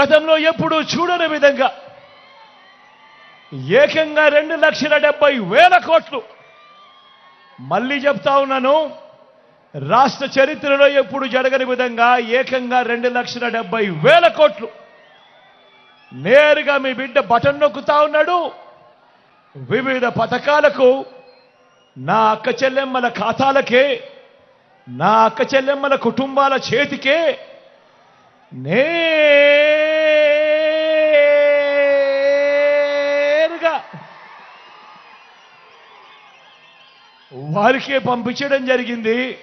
గతంలో ఎప్పుడూ చూడని విధంగా ఏకంగా రెండు లక్షల డెబ్బై వేల కోట్లు. మళ్ళీ చెప్తా ఉన్నాను రాష్ట్ర చరిత్రలో ఎప్పుడు జరగని విధంగా ఏకంగా రెండు లక్షల డెబ్బై వేల కోట్లు. నేరుగా మీ బిడ్డ బటన్ నొక్కుతా ఉన్నాడు. వివిధ పథకాలకు నా అక్క చెల్లెమ్మల ఖాతాలకే నా అక్క చెల్లెమ్మల కుటుంబాల చేతికే నే వారికే పంపించడం జరిగింది.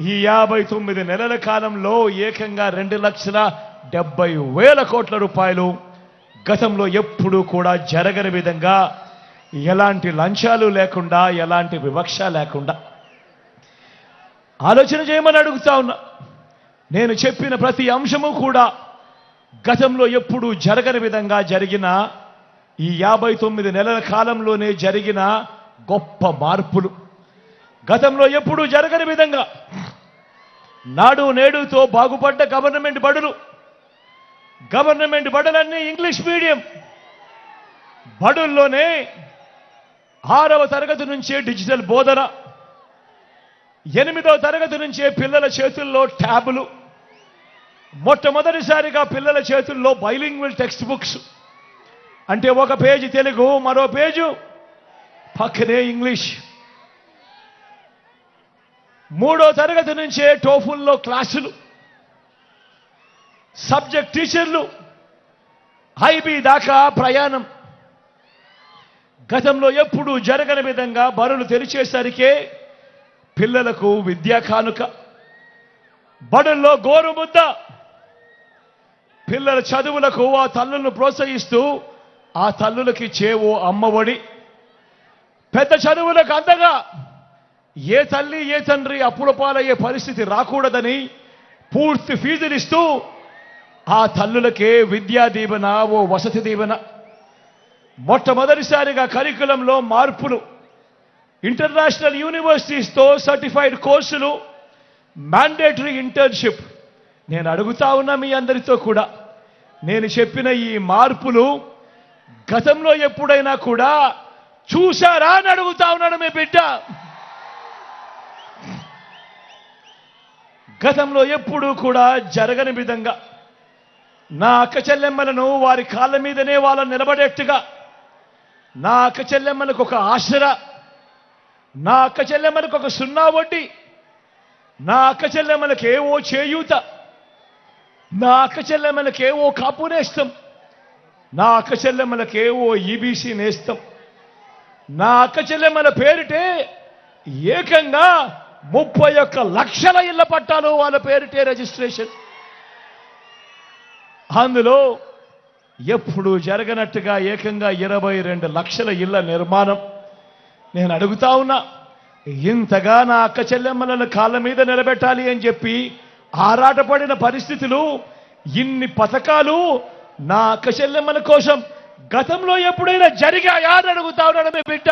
ఈ యాభై తొమ్మిది నెలల కాలంలో ఏకంగా రెండు లక్షల డెబ్బై వేల కోట్ల రూపాయలు గతంలో ఎప్పుడూ కూడా జరగని విధంగా ఎలాంటి లంచాలు లేకుండా ఎలాంటి వివక్ష లేకుండా. ఆలోచన చేయమని అడుగుతా ఉన్నా. నేను చెప్పిన ప్రతి అంశము కూడా గతంలో ఎప్పుడూ జరగని విధంగా జరిగిన ఈ యాభై తొమ్మిది నెలల కాలంలోనే జరిగిన గొప్ప మార్పులు. గతంలో ఎప్పుడూ జరగని విధంగా నాడు నేడుతో బాగుపడ్డ గవర్నమెంట్ బడులు. గవర్నమెంట్ బడులన్నీ ఇంగ్లీష్ మీడియం. బడుల్లోనే ఆరవ తరగతి నుంచే డిజిటల్ బోధన. ఎనిమిదవ తరగతి నుంచే పిల్లల చేతుల్లో ట్యాబులు. మొట్టమొదటిసారిగా పిల్లల చేతుల్లో బైలింగ్వల్ టెక్స్ట్ బుక్స్. అంటే ఒక పేజీ తెలుగు మరో పేజు పక్కనే ఇంగ్లీష్. మూడో తరగతి నుంచే టోఫుల్లో క్లాసులు. సబ్జెక్ట్ టీచర్లు. ఐబీ దాకా ప్రయాణం. గతంలో ఎప్పుడూ జరగని విధంగా బరులు తెరిచేసరికే పిల్లలకు విద్యా కానుక. బడుల్లో గోరుముద్ద. పిల్లల చదువులకు ఆ తల్లులను ప్రోత్సహిస్తూ ఆ తల్లులకి చేవో అమ్మఒడి పెద్ద చదువులకు అందగా ఏ తల్లి ఏ తండ్రి అప్పుల పాలయ్యే పరిస్థితి రాకూడదని పూర్తి ఫీజులు ఇస్తూ ఆ తల్లులకే విద్యా దీవెన ఓ వసతి దీవెన. మొట్టమొదటిసారిగా కరికులంలో మార్పులు. ఇంటర్నేషనల్ యూనివర్సిటీస్తో సర్టిఫైడ్ కోర్సులు మ్యాండేటరీ ఇంటర్న్షిప్. నేను అడుగుతా ఉన్నా మీ అందరితో కూడా. నేను చెప్పిన ఈ మార్పులు గతంలో ఎప్పుడైనా కూడా చూశారా అని అడుగుతా ఉన్నాడు మీ బిడ్డ. గతంలో ఎప్పుడూ కూడా జరగని విధంగా నా అక్క చెల్లెమ్మలను వారి కాళ్ళ మీదనే వాళ్ళని నిలబడేట్టుగా నా అక్క చెల్లెమ్మలకు ఒక ఆసరా నా అక్క చెల్లెమ్మలకు ఒక సున్నా వడ్డీ నా అక్క చెల్లెమ్మలకు ఏవో చేయూత నా అక్క చెల్లెమ్మలకు ఏవో కాపు నేస్తాం నా అక్క చెల్లెమ్మలకు ఏవో ఈబీసీ నేస్తాం. నా అక్క చెల్లెమ్మల పేరిటే ఏకంగా ముప్పై ఒక్క లక్షల ఇళ్ళ పట్టాలు వాళ్ళ పేరిటే రిజిస్ట్రేషన్. అందులో ఎప్పుడు జరగనట్టుగా ఏకంగా ఇరవై రెండు లక్షల ఇళ్ళ నిర్మాణం నేను అడుగుతా ఉన్నా ఇంతగా నా అక్క చెల్లెమ్మలను కాళ్ళ మీద నిలబెట్టాలి అని చెప్పి ఆరాటపడిన పరిస్థితులు ఇన్ని పథకాలు నా అక్క చెల్లెమ్మల కోసం గతంలో ఎప్పుడైనా జరిగా అని అడుగుతా ఉన్నాడు మీ బిడ్డ.